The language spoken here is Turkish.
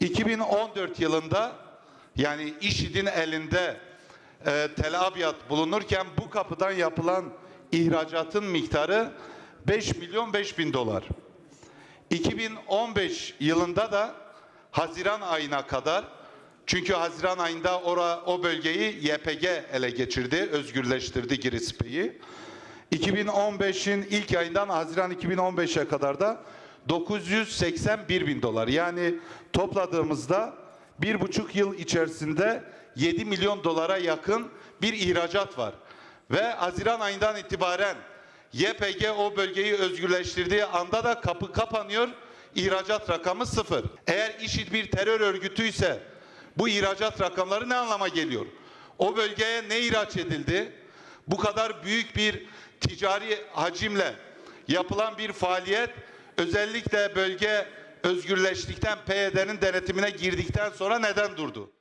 2014 yılında yani IŞİD'in elinde e, Tel Abyad bulunurken bu kapıdan yapılan ihracatın miktarı 5 milyon 5 bin dolar. 2015 yılında da Haziran ayına kadar çünkü Haziran ayında ora, o bölgeyi YPG ele geçirdi, özgürleştirdi Girispe'yi. 2015'in ilk ayından Haziran 2015'e kadar da 981 bin dolar. Yani topladığımızda bir buçuk yıl içerisinde 7 milyon dolara yakın bir ihracat var. Ve Haziran ayından itibaren YPG o bölgeyi özgürleştirdiği anda da kapı kapanıyor. ihracat rakamı sıfır. Eğer IŞİD bir terör örgütüyse bu ihracat rakamları ne anlama geliyor? O bölgeye ne ihraç edildi? Bu kadar büyük bir ticari hacimle yapılan bir faaliyet özellikle bölge özgürleştikten PYD'nin denetimine girdikten sonra neden durdu?